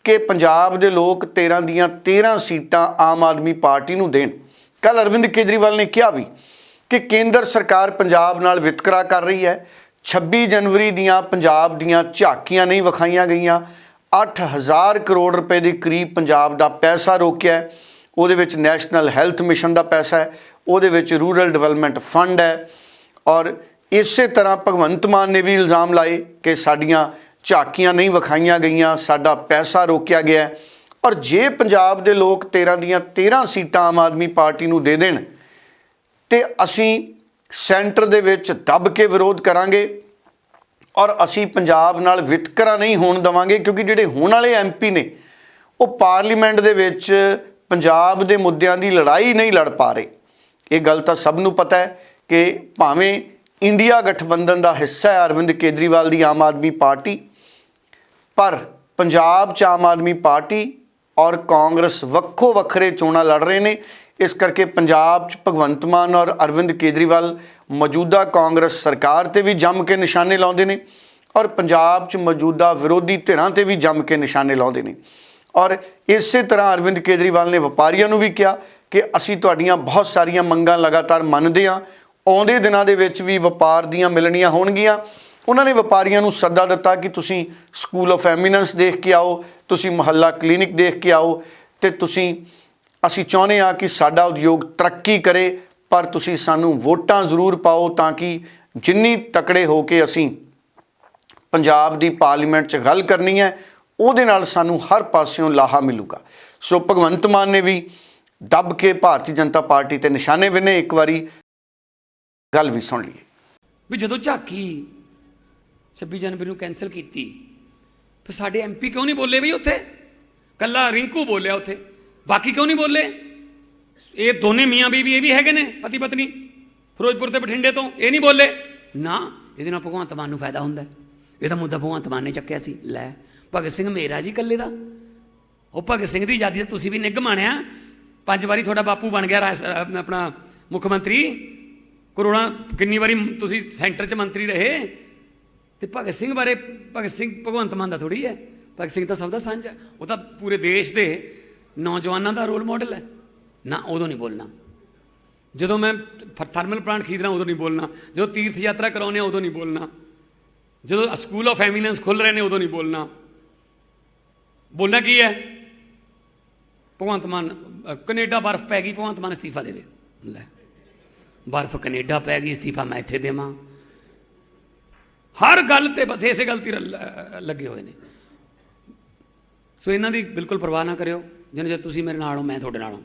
ਕਿ ਪੰਜਾਬ ਦੇ ਲੋਕ 13 ਦੀਆਂ 13 ਸੀਟਾਂ ਆਮ ਆਦਮੀ ਪਾਰਟੀ ਨੂੰ ਦੇਣ। ਕੱਲ ਅਰਵਿੰਦ ਕੇਜਰੀਵਾਲ ਨੇ ਕਿਹਾ ਵੀ ਕਿ ਕੇਂਦਰ ਸਰਕਾਰ ਪੰਜਾਬ ਨਾਲ ਵਿਤਕਰਾ ਕਰ ਰਹੀ ਹੈ। 26 ਜਨਵਰੀ ਦੀਆਂ ਪੰਜਾਬ ਦੀਆਂ ਝਾਕੀਆਂ ਨਹੀਂ ਵਿਖਾਈਆਂ ਗਈਆਂ। 8000 ਕਰੋੜ ਰੁਪਏ ਦੇ ਕਰੀਬ ਪੰਜਾਬ ਦਾ ਪੈਸਾ ਰੋਕਿਆ ਉਹਦੇ ਵਿੱਚ ਨੈਸ਼ਨਲ ਹੈਲਥ ਮਿਸ਼ਨ ਦਾ ਪੈਸਾ ਹੈ। ਉਹਦੇ ਵਿੱਚ ਰੂਰਲ ਡਿਵੈਲਪਮੈਂਟ ਫੰਡ ਹੈ। ਔਰ ਇਸੇ ਤਰ੍ਹਾਂ ਭਗਵੰਤ ਮਾਨ ਨੇ ਵੀ ਇਲਜ਼ਾਮ ਲਾਏ ਕਿ ਸਾਡੀਆਂ ਝਾਕੀਆਂ ਨਹੀਂ ਵਿਖਾਈਆਂ ਗਈਆਂ, ਸਾਡਾ ਪੈਸਾ ਰੋਕਿਆ ਗਿਆ ਔਰ ਜੇ ਪੰਜਾਬ ਦੇ ਲੋਕ 13 ਦੀਆਂ 13 ਸੀਟਾਂ ਆਮ ਆਦਮੀ ਪਾਰਟੀ ਨੂੰ ਦੇ ਦੇਣ ਤੇ ਅਸੀਂ ਸੈਂਟਰ ਦੇ ਵਿੱਚ ਦੱਬ ਕੇ ਵਿਰੋਧ ਕਰਾਂਗੇ ਔਰ ਅਸੀਂ ਪੰਜਾਬ ਨਾਲ ਵਿਤਕਰਾ ਨਹੀਂ ਹੋਣ ਦਵਾਂਗੇ, ਕਿਉਂਕਿ ਜਿਹੜੇ ਹੋਣ ਵਾਲੇ ਐਮਪੀ ਨੇ, ਉਹ ਪਾਰਲੀਮੈਂਟ ਦੇ ਵਿੱਚ ਪੰਜਾਬ ਦੇ ਮੁੱਦਿਆਂ ਦੀ ਲੜਾਈ ਨਹੀਂ ਲੜ ਪਾ ਰਹੇ। ਇਹ ਗੱਲ ਤਾਂ ਸਭ ਨੂੰ ਪਤਾ ਹੈ ਕਿ ਭਾਵੇਂ ਇੰਡੀਆ ਗਠਬੰਧਨ ਦਾ ਹਿੱਸਾ ਹੈ ਅਰਵਿੰਦ ਕੇਜਰੀਵਾਲ ਦੀ ਆਮ ਆਦਮੀ ਪਾਰਟੀ, ਪਰ ਪੰਜਾਬ 'ਚ ਆਮ ਆਦਮੀ ਪਾਰਟੀ ਔਰ ਕਾਂਗਰਸ ਵੱਖੋ ਵੱਖਰੇ ਚੋਣਾਂ ਲੜ ਰਹੇ ਨੇ। ਇਸ ਕਰਕੇ ਪੰਜਾਬ 'ਚ ਭਗਵੰਤ ਮਾਨ ਔਰ ਅਰਵਿੰਦ ਕੇਜਰੀਵਾਲ ਮੌਜੂਦਾ ਕਾਂਗਰਸ ਸਰਕਾਰ ਤੇ ਵੀ ਜੰਮ ਕੇ ਨਿਸ਼ਾਨੇ ਲਾਉਂਦੇ ਨੇ ਔਰ ਪੰਜਾਬ 'ਚ ਮੌਜੂਦਾ ਵਿਰੋਧੀ ਧਿਰਾਂ ਤੇ ਵੀ ਜੰਮ ਕੇ ਨਿਸ਼ਾਨੇ ਲਾਉਂਦੇ ਨੇ। ਔਰ ਇਸੇ ਤਰ੍ਹਾਂ ਅਰਵਿੰਦ ਕੇਜਰੀਵਾਲ ਨੇ ਵਪਾਰੀਆਂ ਨੂੰ ਵੀ ਕਿਹਾ ਕਿ ਅਸੀਂ ਤੁਹਾਡੀਆਂ ਬਹੁਤ ਸਾਰੀਆਂ ਮੰਗਾਂ ਲਗਾਤਾਰ ਮੰਨਦੇ ਹਾਂ। ਆਉਂਦੇ ਦਿਨਾਂ ਦੇ ਵਿੱਚ ਵੀ ਵਪਾਰ ਦੀਆਂ ਮਿਲਣੀਆਂ ਹੋਣਗੀਆਂ। ਉਹਨਾਂ ਨੇ ਵਪਾਰੀਆਂ ਨੂੰ ਸੱਦਾ ਦਿੱਤਾ ਕਿ ਤੁਸੀਂ ਸਕੂਲ ਆਫ ਐਮੀਨੈਂਸ ਦੇਖ ਕੇ ਆਓ, ਤੁਸੀਂ ਮੁਹੱਲਾ ਕਲੀਨਿਕ ਦੇਖ ਕੇ ਆਓ ਤੇ ਤੁਸੀਂ ਅਸੀਂ ਚਾਹੁੰਦੇ ਹਾਂ ਕਿ ਸਾਡਾ ਉਦਯੋਗ ਤਰੱਕੀ ਕਰੇ, ਪਰ ਤੁਸੀਂ ਸਾਨੂੰ ਵੋਟਾਂ ਜ਼ਰੂਰ ਪਾਓ ਤਾਂ ਕਿ ਜਿੰਨੀ ਤਕੜੇ ਹੋ ਕੇ ਅਸੀਂ ਪੰਜਾਬ ਦੀ ਪਾਰਲੀਮੈਂਟ 'ਚ ਗੱਲ ਕਰਨੀ ਹੈ, ਉਹਦੇ ਨਾਲ ਸਾਨੂੰ ਹਰ ਪਾਸਿਓਂ ਲਾਹਾ ਮਿਲੂਗਾ। ਸੋ ਭਗਵੰਤ ਮਾਨ ਨੇ ਵੀ ਦੱਬ ਕੇ ਭਾਰਤੀ ਜਨਤਾ ਪਾਰਟੀ ਤੇ ਨਿਸ਼ਾਨੇ ਵਿਨੇ ਇੱਕ ਵਾਰੀ, ਗੱਲ ਵੀ ਸੁਣ ਲਈਏ। ਵੀ ਜਦੋਂ ਝਾਕੀ 26 ਜਨਵਰੀ ਨੂੰ ਕੈਨਸਲ ਕੀਤੀ, ਫਿਰ ਸਾਡੇ ਐਮਪੀ ਕਿਉਂ ਨਹੀਂ ਬੋਲੇ ਵੀ ਉੱਥੇ? ਕੱਲਾ ਰਿੰਕੂ ਬੋਲਿਆ ਉੱਥੇ। ਬਾਕੀ ਕਿਉਂ ਨਹੀਂ ਬੋਲੇ? ਇਹ ਦੋਨੇ ਮੀਆਂ ਬੀਬੀ ਇਹ ਵੀ ਹੈਗੇ ਨੇ, ਪਤੀ ਪਤਨੀ, ਫਿਰੋਜ਼ਪੁਰ ਤੇ ਬਠਿੰਡੇ ਤੋਂ, ਇਹ ਨਹੀਂ ਬੋਲੇ। ਨਾ, ਇਹਦੇ ਨਾਲ ਭਗਵੰਤ ਮਾਨ ਨੂੰ ਫਾਇਦਾ ਹੁੰਦਾ ਹੈ। ਇਹਦਾ ਮੁੱਦਾ ਭਗਵੰਤ ਮਾਨ ਨੇ ਚੱਕਿਆ ਸੀ। ਲੈ, ਭਗਤ ਸਿੰਘ ਮੇਰਾ ਜੀ ਕੱਲੇ ਦਾ। ਉਹ ਭਗਤ ਸਿੰਘ ਦੀ ਆਜ਼ਾਦੀ ਦਾ ਤੁਸੀਂ ਵੀ ਨਿੱਘ ਮਾਣਿਆ। ਪੰਜ ਵਾਰੀ ਤੁਹਾਡਾ ਬਾਪੂ ਬਣ ਗਿਆ ਰਾਜ- ਆਪਣਾ ਮੁੱਖ ਮੰਤਰੀ। ਕਰੋੜਾਂ, ਕਿੰਨੀ ਵਾਰੀ ਤੁਸੀਂ ਸੈਂਟਰ 'ਚ ਮੰਤਰੀ ਰਹੇ। ਤੇ ਭਗਤ ਸਿੰਘ ਬਾਰੇ, ਭਗਤ ਸਿੰਘ, ਭਗਵੰਤ ਮਾਨ ਦਾ ਥੋੜੀ ਹੈ। ਭਗਤ ਸਿੰਘ ਤਾਂ ਸਭ ਦਾ ਸਾਂਝਾ ਉਹ ਤਾਂ ਪੂਰੇ ਦੇਸ਼ ਦੇ ਨੌਜਵਾਨਾਂ ਦਾ ਰੋਲ ਮਾਡਲ ਹੈ। ਨਾ ਉਦੋਂ ਨਹੀਂ ਬੋਲਣਾ। ਜਦੋਂ ਮੈਂ ਥਰਮਲ ਪਲਾਂਟ ਖਰੀਦਣਾ ਉਦੋਂ ਨਹੀਂ ਬੋਲਣਾ। ਜਦੋਂ ਤੀਰਥ ਯਾਤਰਾ ਕਰਾਉਣੇ ਉਦੋਂ ਨਹੀਂ ਬੋਲਣਾ। ਜਦੋਂ ਸਕੂਲ ਆਫ ਐਮੀਨੈਂਸ ਖੁੱਲ ਰਹੇ ਨੇ ਉਦੋਂ ਨਹੀਂ ਬੋਲਣਾ। ਬੋਲਣਾ ਕੀ ਹੈ? ਭਗਵੰਤ ਮਾਨ ਅ, ਕੈਨੇਡਾ ਬਰਫ਼ ਪੈ ਗਈ ਭਗਵੰਤ ਮਾਨ ਅਸਤੀਫਾ ਦੇਵੇ। ਲੈ ਬਰਫ਼ ਕੈਨੇਡਾ ਪੈ ਗਈ ਅਸਤੀਫਾ ਮੈਂ ਇੱਥੇ ਦੇਵਾਂ। ਹਰ ਗੱਲ ਤੇ ਬਸ ਇਸੇ ਗੱਲ ਤੇ ਲ- ਲੱਗੇ ਹੋਏ ਨੇ। ਸੋ ਇਹਨਾਂ ਦੀ ਬਿਲਕੁਲ ਪਰਵਾਹ ਨਾ ਕਰਿਓ। ਜਿਵੇਂ ਜੇ ਤੁਸੀਂ ਮੇਰੇ ਨਾਲ ਹੋ ਮੈਂ ਤੁਹਾਡੇ ਨਾਲ ਹਾਂ।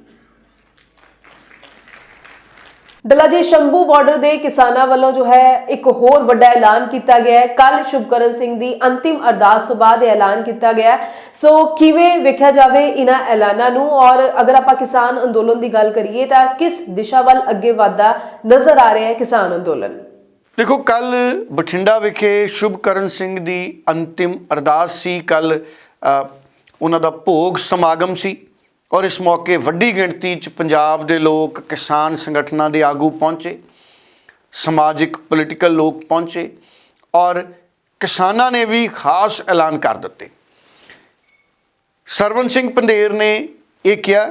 ਡੱਲਾ ਜੀ ਸ਼ੰਭੂ ਬਾਰਡਰ ਦੇ ਕਿਸਾਨਾਂ ਵੱਲੋਂ ਜੋ ਹੈ ਇੱਕ ਹੋਰ ਵੱਡਾ ਐਲਾਨ ਕੀਤਾ ਗਿਆ ਹੈ। ਕੱਲ ਸ਼ੁਭਕਰਨ ਸਿੰਘ ਦੀ ਅੰਤਿਮ ਅਰਦਾਸ ਤੋਂ ਬਾਅਦ ਇਹ ਐਲਾਨ ਕੀਤਾ ਗਿਆ। ਸੋ ਕਿਵੇਂ ਵੇਖਿਆ ਜਾਵੇ ਇਹਨਾਂ ਐਲਾਨਾਂ ਨੂੰ ਔਰ ਅਗਰ ਆਪਾਂ ਕਿਸਾਨ ਅੰਦੋਲਨ ਦੀ ਗੱਲ ਕਰੀਏ ਤਾਂ ਕਿਸ ਦਿਸ਼ਾ ਵੱਲ ਅੱਗੇ ਵਧਦਾ ਨਜ਼ਰ ਆ ਰਿਹਾ ਹੈ ਕਿਸਾਨ ਅੰਦੋਲਨ? ਦੇਖੋ ਕੱਲ ਬਠਿੰਡਾ ਵਿਖੇ ਸ਼ੁਭਕਰਨ ਸਿੰਘ ਦੀ ਅੰਤਿਮ ਅਰਦਾਸ ਸੀ। ਕੱਲ ਉਹਨਾਂ ਦਾ ਭੋਗ ਸਮਾਗਮ ਸੀ ਔਰ ਇਸ ਮੌਕੇ ਵੱਡੀ ਗਿਣਤੀ 'ਚ ਪੰਜਾਬ ਦੇ ਲੋਕ ਕਿਸਾਨ ਸੰਗਠਨਾਂ ਦੇ ਆਗੂ ਪਹੁੰਚੇ, ਸਮਾਜਿਕ ਪੋਲੀਟੀਕਲ ਲੋਕ ਪਹੁੰਚੇ ਔਰ ਕਿਸਾਨਾਂ ਨੇ ਵੀ ਖਾਸ ਐਲਾਨ ਕਰ ਦਿੱਤੇ। ਸਰਵਨ ਸਿੰਘ ਪੰਦੇਰ ਨੇ ਇਹ ਕਿਹਾ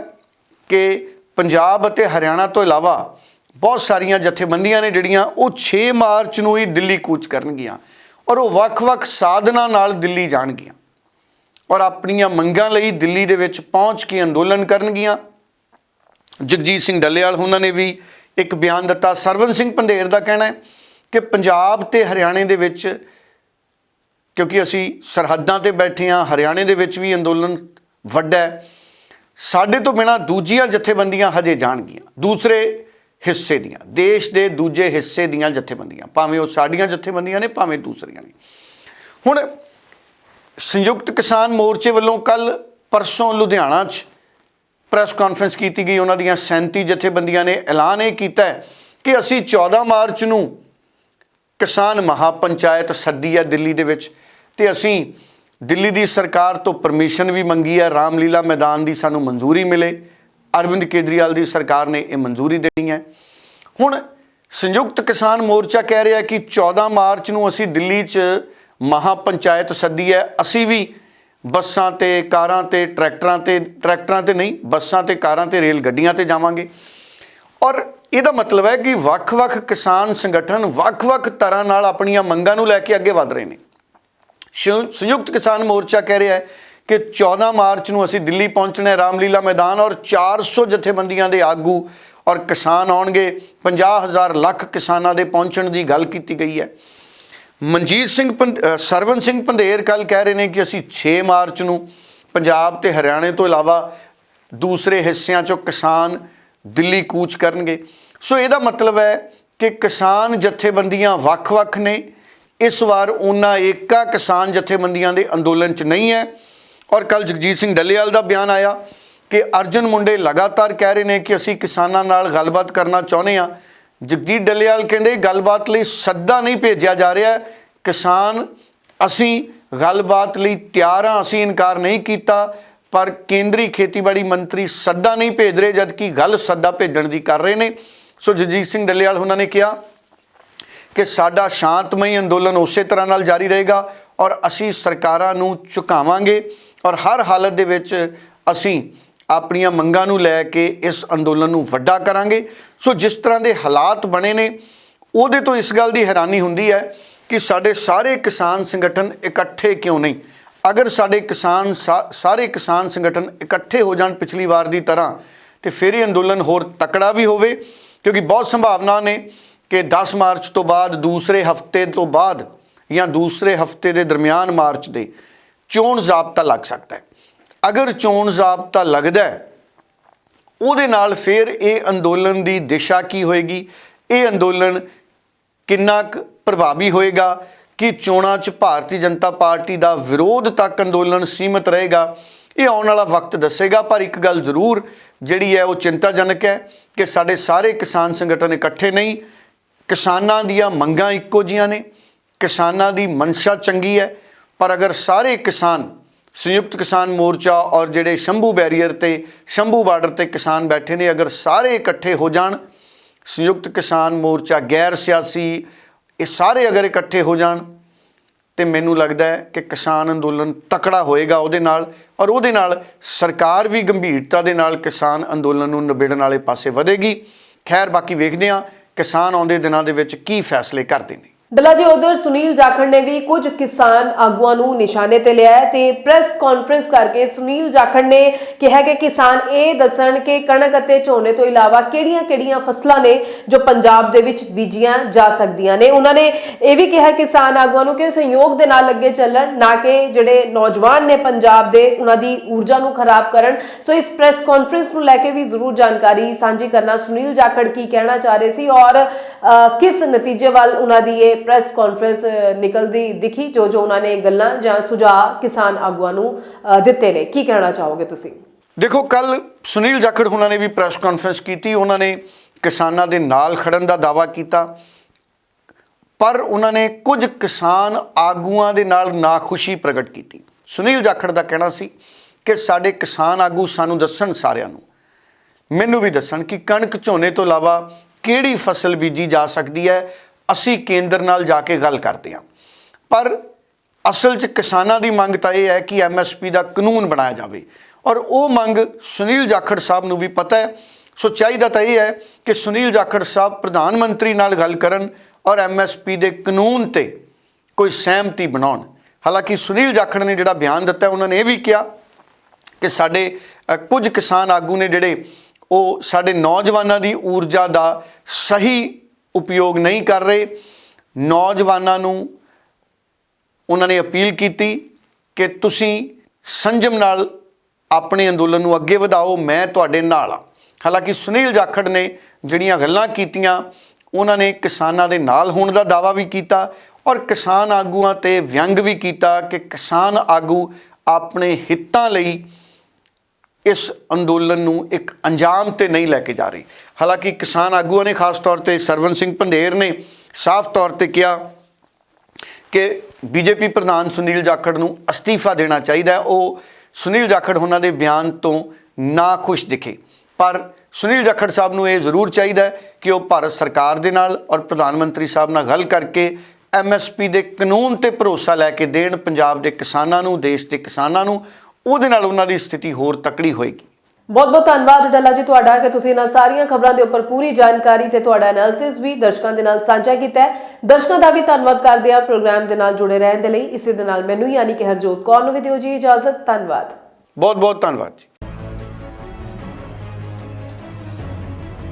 ਕਿ ਪੰਜਾਬ ਅਤੇ ਹਰਿਆਣਾ ਤੋਂ ਇਲਾਵਾ ਬਹੁਤ ਸਾਰੀਆਂ ਜਥੇਬੰਦੀਆਂ ਨੇ ਜਿਹੜੀਆਂ ਉਹ 6 ਮਾਰਚ ਨੂੰ ਹੀ ਦਿੱਲੀ ਕੂਚ ਕਰਨਗੀਆਂ ਔਰ ਉਹ ਵੱਖ-ਵੱਖ ਸਾਧਨਾਂ ਨਾਲ ਦਿੱਲੀ ਜਾਣਗੀਆਂ। ਔਰ ਆਪਣੀਆਂ ਮੰਗਾਂ ਲਈ ਦਿੱਲੀ ਦੇ ਵਿੱਚ ਪਹੁੰਚ ਕੇ ਅੰਦੋਲਨ ਕਰਨਗੀਆਂ। ਜਗਜੀਤ ਸਿੰਘ ਡੱਲੇਵਾਲ, ਉਹਨਾਂ ਨੇ ਵੀ ਇੱਕ ਬਿਆਨ ਦਿੱਤਾ। ਸਰਵਨ ਸਿੰਘ ਪੰਧੇਰ ਦਾ ਕਹਿਣਾ ਹੈ ਕਿ ਪੰਜਾਬ ਤੇ ਹਰਿਆਣੇ ਦੇ ਵਿੱਚ, ਕਿਉਂਕਿ ਅਸੀਂ ਸਰਹੱਦਾਂ ਤੇ ਬੈਠੇ ਹਾਂ, ਹਰਿਆਣੇ ਦੇ ਵਿੱਚ ਵੀ ਅੰਦੋਲਨ ਵੱਡਾ ਹੈ। ਸਾਡੇ ਤੋਂ ਬਿਨਾ ਦੂਜੀਆਂ ਜਥੇਬੰਦੀਆਂ ਹਜੇ ਜਾਣਗੀਆਂ, ਦੂਸਰੇ ਹਿੱਸੇ ਦੀਆਂ, ਦੇਸ਼ ਦੇ ਦੂਜੇ ਹਿੱਸੇ ਦੀਆਂ ਜਥੇਬੰਦੀਆਂ। ਭਾਵੇਂ ਉਹ ਸਾਡੀਆਂ ਜਥੇਬੰਦੀਆਂ ਨੇ, ਭਾਵੇਂ ਦੂਸਰੀਆਂ ਨੇ। ਹੁਣ ਸੰਯੁਕਤ ਕਿਸਾਨ ਮੋਰਚੇ ਵੱਲੋਂ ਕੱਲ ਪਰਸੋਂ ਲੁਧਿਆਣਾ 'ਚ ਪ੍ਰੈਸ ਕਾਨਫਰੰਸ ਕੀਤੀ ਗਈ। ਉਹਨਾਂ ਦੀਆਂ 37 ਜਥੇਬੰਦੀਆਂ ਨੇ ਐਲਾਨ ਇਹ ਕੀਤਾ ਕਿ ਅਸੀਂ 14 ਮਾਰਚ ਨੂੰ ਕਿਸਾਨ ਮਹਾਪੰਚਾਇਤ ਸੱਦੀ ਹੈ ਦਿੱਲੀ ਦੇ ਵਿੱਚ ਤੇ ਅਸੀਂ ਦਿੱਲੀ ਦੀ ਸਰਕਾਰ ਤੋਂ ਪਰਮਿਸ਼ਨ ਵੀ ਮੰਗੀ ਹੈ। ਰਾਮਲੀਲਾ ਮੈਦਾਨ ਦੀ ਸਾਨੂੰ ਮਨਜ਼ੂਰੀ ਮਿਲੇ। ਅਰਵਿੰਦ ਕੇਜਰੀਵਾਲ ਦੀ ਸਰਕਾਰ ਨੇ ਇਹ ਮਨਜ਼ੂਰੀ ਦੇਣੀ ਹੈ। ਹੁਣ ਸੰਯੁਕਤ ਕਿਸਾਨ ਮੋਰਚਾ ਕਹਿ ਰਿਹਾ ਕਿ 14 ਮਾਰਚ ਨੂੰ ਅਸੀਂ ਦਿੱਲੀ 'ਚ ਮਹਾਪੰਚਾਇਤ ਸੱਦੀ ਹੈ। ਅਸੀਂ ਵੀ ਬੱਸਾਂ ਤੇ, ਕਾਰਾਂ ਤੇ, ਟਰੈਕਟਰਾਂ ਤੇ ਟਰੈਕਟਰਾਂ ਤੇ ਨਹੀਂ, ਬੱਸਾਂ ਤੇ, ਕਾਰਾਂ ਤੇ, ਰੇਲ ਗੱਡੀਆਂ ਤੇ ਜਾਵਾਂਗੇ। ਔਰ ਇਹਦਾ ਮਤਲਬ ਹੈ ਕਿ ਵੱਖ-ਵੱਖ ਕਿਸਾਨ ਸੰਗਠਨ ਵੱਖ-ਵੱਖ ਤਰ੍ਹਾਂ ਨਾਲ ਆਪਣੀਆਂ ਮੰਗਾਂ ਨੂੰ ਲੈ ਕੇ ਅੱਗੇ ਵਧ ਰਹੇ ਨੇ। ਸ਼ੰ- ਸੰਯੁਕਤ ਕਿਸਾਨ ਮੋਰਚਾ ਕਹਿ ਰਿਹਾ ਹੈ ਕਿ 14 ਮਾਰਚ ਨੂੰ ਅਸੀਂ ਦਿੱਲੀ ਪਹੁੰਚਣਾ ਹੈ ਰਾਮਲੀਲਾ ਮੈਦਾਨ ਔਰ 400 ਜਥੇਬੰਦੀਆਂ ਦੇ ਆਗੂ ਔਰ ਕਿਸਾਨ ਆਉਣਗੇ। 50000 ਲੱਖ ਕਿਸਾਨਾਂ ਦੇ ਪਹੁੰਚਣ ਦੀ ਗੱਲ ਕੀਤੀ ਗਈ ਹੈ। ਮਨਜੀਤ ਸਿੰਘ ਪੰਧ- ਅ, ਸਰਵਨ ਸਿੰਘ ਪੰਧੇਰ ਕੱਲ ਕਹਿ ਰਹੇ ਨੇ ਕਿ ਅਸੀਂ 6 ਮਾਰਚ ਨੂੰ ਪੰਜਾਬ ਤੇ ਹਰਿਆਣੇ ਤੋਂ ਇਲਾਵਾ ਦੂਸਰੇ ਹਿੱਸਿਆਂ ਚੋਂ ਕਿਸਾਨ ਦਿੱਲੀ ਕੂਚ ਕਰਨਗੇ। ਸੋ ਇਹਦਾ ਮਤਲਬ ਹੈ ਕਿ ਕਿਸਾਨ ਜਥੇਬੰਦੀਆਂ ਵੱਖ-ਵੱਖ ਨੇ। ਇਸ ਵਾਰ ਉਹਨਾਂ ਏਕਾ ਕਿਸਾਨ ਜਥੇਬੰਦੀਆਂ ਦੇ ਅੰਦੋਲਨ 'ਚ ਨਹੀਂ ਹੈ। ਔਰ ਕੱਲ ਜਗਜੀਤ ਸਿੰਘ ਡੱਲੇਵਾਲ ਦਾ ਬਿਆਨ ਆਇਆ ਕਿ ਅਰਜਨ ਮੁੰਡੇ ਲਗਾਤਾਰ ਕਹਿ ਰਹੇ ਨੇ ਕਿ ਅਸੀਂ ਕਿਸਾਨਾਂ ਨਾਲ ਗੱਲਬਾਤ ਕਰਨਾ ਚਾਹੁੰਦੇ ਹਾਂ। ਜਗਜੀਤ ਡੱਲੇਵਾਲ ਕਹਿੰਦੇ ਗੱਲਬਾਤ ਲਈ ਸੱਦਾ ਨਹੀਂ ਭੇਜਿਆ ਜਾ ਰਿਹਾ। ਕਿਸਾਨ, ਅਸੀਂ ਗੱਲਬਾਤ ਲਈ ਤਿਆਰ ਹਾਂ, ਅਸੀਂ ਇਨਕਾਰ ਨਹੀਂ ਕੀਤਾ, ਪਰ ਕੇਂਦਰੀ ਖੇਤੀਬਾੜੀ ਮੰਤਰੀ ਸੱਦਾ ਨਹੀਂ ਭੇਜ ਰਹੇ, ਜਦਕਿ ਗੱਲ ਸੱਦਾ ਭੇਜਣ ਦੀ ਕਰ ਰਹੇ ਨੇ। ਸੋ ਜਗਜੀਤ ਸਿੰਘ ਡੱਲੇਵਾਲ, ਉਹਨਾਂ ਨੇ ਕਿਹਾ ਕਿ ਸਾਡਾ ਸ਼ਾਂਤਮਈ ਅੰਦੋਲਨ ਉਸੇ ਤਰ੍ਹਾਂ ਨਾਲ ਜਾਰੀ ਰਹੇਗਾ ਔਰ ਅਸੀਂ ਸਰਕਾਰਾਂ ਨੂੰ ਝੁਕਾਵਾਂਗੇ ਔਰ ਹਰ ਹਾਲਤ ਦੇ ਵਿੱਚ ਅਸੀਂ ਆਪਣੀਆਂ ਮੰਗਾਂ ਨੂੰ ਲੈ ਕੇ ਇਸ ਅੰਦੋਲਨ ਨੂੰ ਵੱਡਾ ਕਰਾਂਗੇ। ਸੋ ਜਿਸ ਤਰ੍ਹਾਂ ਦੇ ਹਾਲਾਤ ਬਣੇ ਨੇ, ਉਹਦੇ ਤੋਂ ਇਸ ਗੱਲ ਦੀ ਹੈਰਾਨੀ ਹੁੰਦੀ ਹੈ ਕਿ ਸਾਡੇ ਸਾਰੇ ਕਿਸਾਨ ਸੰਗਠਨ ਇਕੱਠੇ ਕਿਉਂ ਨਹੀਂ? ਅਗਰ ਸਾਡੇ ਕਿਸਾਨ ਸਾ- ਸਾਰੇ ਕਿਸਾਨ ਸੰਗਠਨ ਇਕੱਠੇ ਹੋ ਜਾਣ ਪਿਛਲੀ ਵਾਰ ਦੀ ਤਰ੍ਹਾਂ, ਤੇ ਫਿਰ ਇਹ ਅੰਦੋਲਨ ਹੋਰ ਤਕੜਾ ਵੀ ਹੋਵੇ, ਕਿਉਂਕਿ ਬਹੁਤ ਸੰਭਾਵਨਾ ਨੇ ਕਿ 10 ਮਾਰਚ ਤੋਂ ਬਾਅਦ, ਦੂਸਰੇ ਹਫ਼ਤੇ ਤੋਂ ਬਾਅਦ ਜਾਂ ਦੂਸਰੇ ਹਫ਼ਤੇ ਦੇ ਦਰਮਿਆਨ ਮਾਰਚ ਦੇ ਚੋਣ ਜ਼ਾਬਤਾ ਲੱਗ ਸਕਦਾ ਹੈ। ਅਗਰ ਚੋਣ ਜ਼ਾਬਤਾ ਲੱਗਦਾ ਹੈ ਉਹਦੇ ਨਾਲ ਫਿਰ ਇਹ ਅੰਦੋਲਨ ਦੀ ਦਿਸ਼ਾ ਕੀ ਹੋਏਗੀ? ਇਹ ਅੰਦੋਲਨ ਕਿੰਨਾ ਕੁ ਪ੍ਰਭਾਵੀ ਹੋਏਗਾ? ਕਿ ਚੋਣਾਂ 'ਚ ਭਾਰਤੀ ਜਨਤਾ ਪਾਰਟੀ ਦਾ ਵਿਰੋਧ ਤੱਕ ਅੰਦੋਲਨ ਸੀਮਤ ਰਹੇਗਾ? ਇਹ ਆਉਣ ਵਾਲਾ ਵਕਤ ਦੱਸੇਗਾ, ਪਰ ਇੱਕ ਗੱਲ ਜ਼ਰੂਰ ਜਿਹੜੀ ਹੈ ਉਹ ਚਿੰਤਾਜਨਕ ਹੈ ਕਿ ਸਾਡੇ ਸਾਰੇ ਕਿਸਾਨ ਸੰਗਠਨ ਇਕੱਠੇ ਨਹੀਂ। ਕਿਸਾਨਾਂ ਦੀਆਂ ਮੰਗਾਂ ਇੱਕੋ ਜੀਆਂ ਨੇ। ਕਿਸਾਨਾਂ ਦੀ ਮਨਸ਼ਾ ਚੰਗੀ ਹੈ, ਪਰ ਅਗਰ ਸਾਰੇ ਕਿਸਾਨ ਸੰਯੁਕਤ ਕਿਸਾਨ ਮੋਰਚਾ ਔਰ ਜਿਹੜੇ ਸ਼ੰਭੂ ਬੈਰੀਅਰ ਤੇ, ਸ਼ੰਭੂ ਬਾਰਡਰ ਤੇ ਕਿਸਾਨ ਬੈਠੇ ਨੇ, ਅਗਰ ਸਾਰੇ ਇਕੱਠੇ ਹੋ ਜਾਣ, ਸੰਯੁਕਤ ਕਿਸਾਨ ਮੋਰਚਾ ਗੈਰ ਸਿਆਸੀ, ਇਹ ਸਾਰੇ ਅਗਰ ਇਕੱਠੇ ਹੋ ਜਾਣ, ਤੇ ਮੈਨੂੰ ਲੱਗਦਾ ਹੈ ਕਿ ਕਿਸਾਨ ਅੰਦੋਲਨ ਤਕੜਾ ਹੋਏਗਾ ਉਹਦੇ ਨਾਲ ਔਰ ਉਹਦੇ ਨਾਲ ਸਰਕਾਰ ਵੀ ਗੰਭੀਰਤਾ ਦੇ ਨਾਲ ਕਿਸਾਨ ਅੰਦੋਲਨ ਨੂੰ ਨਿਬੇੜਨ ਵਾਲੇ ਪਾਸੇ ਵਧੇਗੀ। ਖੈਰ, ਬਾਕੀ ਵੇਖਦੇ ਹਾਂ ਕਿਸਾਨ ਆਉਂਦੇ ਦਿਨਾਂ ਦੇ ਵਿੱਚ ਕੀ ਫੈਸਲੇ ਕਰਦੇ ਨੇ। ਡੱਲਾ ਜੀ ਉਧਰ ਸੁਨੀਲ ਜਾਖੜ ਨੇ ਵੀ ਕੁਝ ਕਿਸਾਨ ਆਗੂਆਂ ਨੂੰ ਨਿਸ਼ਾਨੇ ਤੇ ਲਿਆ ਹੈ ਤੇ ਪ੍ਰੈਸ ਕਾਨਫਰੰਸ ਕਰਕੇ ਸੁਨੀਲ ਜਾਖੜ ਨੇ ਕਿਹਾ ਕਿ ਕਿਸਾਨ ਇਹ ਦੱਸਣ ਕਿ ਕਣਕ ਅਤੇ ਝੋਨੇ ਤੋਂ ਇਲਾਵਾ ਕਿਹੜੀਆਂ-ਕਿਹੜੀਆਂ ਫਸਲਾਂ ਨੇ ਜੋ ਪੰਜਾਬ ਦੇ ਵਿੱਚ ਬੀਜੀਆਂ ਜਾ ਸਕਦੀਆਂ ਨੇ। ਉਹਨਾਂ ਨੇ ਇਹ ਵੀ ਕਿਹਾ ਕਿਸਾਨ ਆਗੂਆਂ ਨੂੰ ਕਿ ਸਹਿਯੋਗ ਦੇ ਨਾਲ ਅੱਗੇ ਚੱਲਣ, ਨਾ ਕਿ ਜਿਹੜੇ ਨੌਜਵਾਨ ਨੇ ਪੰਜਾਬ ਦੇ, ਉਹਨਾਂ ਦੀ ਊਰਜਾ ਨੂੰ ਖਰਾਬ ਕਰਨ। ਸੋ ਇਸ ਪ੍ਰੈਸ ਕਾਨਫਰੰਸ ਨੂੰ ਲੈ ਕੇ ਵੀ ਜ਼ਰੂਰ ਜਾਣਕਾਰੀ ਸਾਂਝੀ ਕਰਨਾ। ਸੁਨੀਲ ਜਾਖੜ ਕੀ ਕਹਿਣਾ ਚਾਹ ਰਹੇ ਸੀ ਔਰ ਕਿਸ ਨਤੀਜੇ ਵੱਲ ਉਹਨਾਂ ਦੀ ਇਹ ਪ੍ਰੈਸ ਕਾਨਫਰੰਸ ਨਿਕਲਦੀ ਦਿਖੀ, ਜੋ ਜੋ ਉਹਨਾਂ ਨੇ ਗੱਲਾਂ ਜਾਂ ਸੁਝਾਅ ਕਿਸਾਨ ਆਗੂਆਂ ਨੂੰ ਦਿੱਤੇ ਨੇ। ਕੀ ਕਹਿਣਾ ਚਾਹੋਗੇ ਤੁਸੀਂ? ਦੇਖੋ, ਕੱਲ ਸੁਨੀਲ ਜਾਖੜ ਉਹਨਾਂ ਨੇ ਵੀ ਪ੍ਰੈਸ ਕਾਨਫਰੰਸ ਕੀਤੀ। ਉਹਨਾਂ ਨੇ ਕਿਸਾਨਾਂ ਦੇ ਨਾਲ ਖੜਨ ਦਾ ਦਾਵਾ ਕੀਤਾ। ਪਰ ਉਹਨਾਂ ਨੇ ਕੁਝ ਕਿਸਾਨ ਆਗੂਆਂ ਦੇ ਨਾਲ ਨਾਖੁਸ਼ੀ ਪ੍ਰਗਟ ਕੀਤੀ। ਸੁਨੀਲ ਜਾਖੜ ਦਾ ਕਹਿਣਾ ਸੀ ਕਿ ਸਾਡੇ ਕਿਸਾਨ ਆਗੂ ਸਾਨੂੰ ਦੱਸਣ ਸਾਰਿਆਂ ਨੂੰ। ਮੈਨੂੰ ਵੀ ਦੱਸਣ ਕਿ ਕਣਕ ਝੋਨੇ ਤੋਂ ਇਲਾਵਾ ਕਿਹੜੀ ਫਸਲ ਬੀਜੀ ਜਾ ਸਕਦੀ ਹੈ? ਅਸੀਂ ਕੇਂਦਰ ਨਾਲ ਜਾ ਕੇ ਗੱਲ ਕਰਦੇ ਹਾਂ। ਪਰ ਅਸਲ 'ਚ ਕਿਸਾਨਾਂ ਦੀ ਮੰਗ ਤਾਂ ਇਹ ਹੈ ਕਿ ਐਮਐਸਪੀ ਦਾ ਕਾਨੂੰਨ ਬਣਾਇਆ ਜਾਵੇ। ਔਰ ਉਹ ਮੰਗ ਸੁਨੀਲ ਜਾਖੜ ਸਾਹਿਬ ਨੂੰ ਵੀ ਪਤਾ ਹੈ। ਸੋ ਚਾਹੀਦਾ ਤਾਂ ਇਹ ਹੈ ਕਿ ਸੁਨੀਲ ਜਾਖੜ ਸਾਹਿਬ ਪ੍ਰਧਾਨ ਮੰਤਰੀ ਨਾਲ ਗੱਲ ਕਰਨ ਔਰ ਐਮਐਸਪੀ ਦੇ ਕਾਨੂੰਨ ਤੇ ਕੋਈ ਸਹਿਮਤੀ ਬਣਾਉਣ। ਹਾਲਾਂਕਿ ਸੁਨੀਲ ਜਾਖੜ ਨੇ ਜਿਹੜਾ ਬਿਆਨ ਦਿੱਤਾ, ਉਹਨਾਂ ਨੇ ਇਹ ਵੀ ਕਿਹਾ ਕਿ ਸਾਡੇ ਕੁਝ ਕਿਸਾਨ ਆਗੂ ਨੇ ਜਿਹੜੇ ਉਹ ਸਾਡੇ ਨੌਜਵਾਨਾਂ ਦੀ ਊਰਜਾ ਦਾ ਸਹੀ ਉਪਯੋਗ ਨਹੀਂ ਕਰ ਰਹੇ। ਨੌਜਵਾਨਾਂ ਨੂੰ ਉਹਨਾਂ ਨੇ ਅਪੀਲ ਕੀਤੀ ਕਿ ਤੁਸੀਂ ਸੰਜਮ ਨਾਲ ਆਪਣੇ ਅੰਦੋਲਨ ਨੂੰ ਅੱਗੇ ਵਧਾਓ, ਮੈਂ ਤੁਹਾਡੇ ਨਾਲ ਹਾਂ। ਹਾਲਾਂਕਿ ਸੁਨੀਲ ਜਾਖੜ ਨੇ ਜਿਹੜੀਆਂ ਗੱਲਾਂ ਕੀਤੀਆਂ, ਉਹਨਾਂ ਨੇ ਕਿਸਾਨਾਂ ਦੇ ਨਾਲ ਹੋਣ ਦਾ ਦਾਵਾ ਵੀ ਕੀਤਾ ਔਰ ਕਿਸਾਨ ਆਗੂਆਂ ਤੇ ਵਿਅੰਗ ਵੀ ਕੀਤਾ ਕਿ ਕਿਸਾਨ ਆਗੂ ਆਪਣੇ ਹਿੱਤਾਂ ਲਈ ਇਸ ਅੰਦੋਲਨ ਨੂੰ ਇੱਕ ਅੰਜਾਮ ਤੇ ਨਹੀਂ ਲੈ ਕੇ ਜਾ ਰਹੀ। ਹਾਲਾਂਕਿ ਕਿਸਾਨ ਆਗੂਆਂ ਨੇ ਖਾਸ ਤੌਰ ਤੇ ਸਰਵਨ ਸਿੰਘ ਪੰਧੇਰ ਨੇ ਸਾਫ਼ ਤੌਰ ਤੇ ਕਿਹਾ ਕਿ ਬੀਜੇਪੀ ਪ੍ਰਧਾਨ ਸੁਨੀਲ ਜਾਖੜ ਨੂੰ ਅਸਤੀਫਾ ਦੇਣਾ ਚਾਹੀਦਾ ਉਹ ਸੁਨੀਲ ਜਾਖੜ ਉਹਨਾਂ ਦੇ ਬਿਆਨ ਤੋਂ ਨਾ ਖੁਸ਼ ਦਿਖੇ। ਪਰ ਸੁਨੀਲ ਜਾਖੜ ਸਾਹਿਬ ਨੂੰ ਇਹ ਜ਼ਰੂਰ ਚਾਹੀਦਾ ਕਿ ਉਹ ਭਾਰਤ ਸਰਕਾਰ ਦੇ ਨਾਲ ਔਰ ਪ੍ਰਧਾਨ ਮੰਤਰੀ ਸਾਹਿਬ ਨਾਲ ਗੱਲ ਕਰਕੇ ਐਮਐਸਪੀ ਦੇ ਕਾਨੂੰਨ ਤੇ ਭਰੋਸਾ ਲੈ ਕੇ ਦੇਣ, ਪੰਜਾਬ ਦੇ ਕਿਸਾਨਾਂ ਨੂੰ, ਦੇਸ਼ ਦੇ ਕਿਸਾਨਾਂ ਨੂੰ ਉਹਦੇ ਨਾਲ ਉਹਨਾਂ ਦੀ ਸਥਿਤੀ ਹੋਰ ਤਕੜੀ ਹੋਏਗੀ। ਬਹੁਤ ਬਹੁਤ ਧੰਨਵਾਦ ਡੱਲਾ ਜੀ ਤੁਹਾਡਾ ਕਿ ਤੁਸੀਂ ਇਹਨਾਂ ਸਾਰੀਆਂ ਖਬਰਾਂ ਦੇ ਉੱਪਰ ਪੂਰੀ ਜਾਣਕਾਰੀ ਤੇ ਤੁਹਾਡਾ ਐਨਾਲਿਸਿਸ ਵੀ ਦਰਸ਼ਕਾਂ ਦੇ ਨਾਲ ਸਾਂਝਾ ਕੀਤਾ ਹੈ। ਦਰਸ਼ਕਾਂ ਦਾ ਵੀ ਧੰਨਵਾਦ ਕਰਦੇ ਹਾਂ ਪ੍ਰੋਗਰਾਮ ਦੇ ਨਾਲ ਜੁੜੇ ਰਹਿਣ ਦੇ ਲਈ। ਇਸੇ ਦੇ ਨਾਲ ਮੈਨੂੰ ਯਾਨੀ ਕਿ ਹਰਜੋਤ ਕੌਰ ਨੂੰ ਵੀ ਦਿਓ ਜੀ ਇਜਾਜ਼ਤ। ਧੰਨਵਾਦ। ਬਹੁਤ ਬਹੁਤ ਧੰਨਵਾਦ ਜੀ।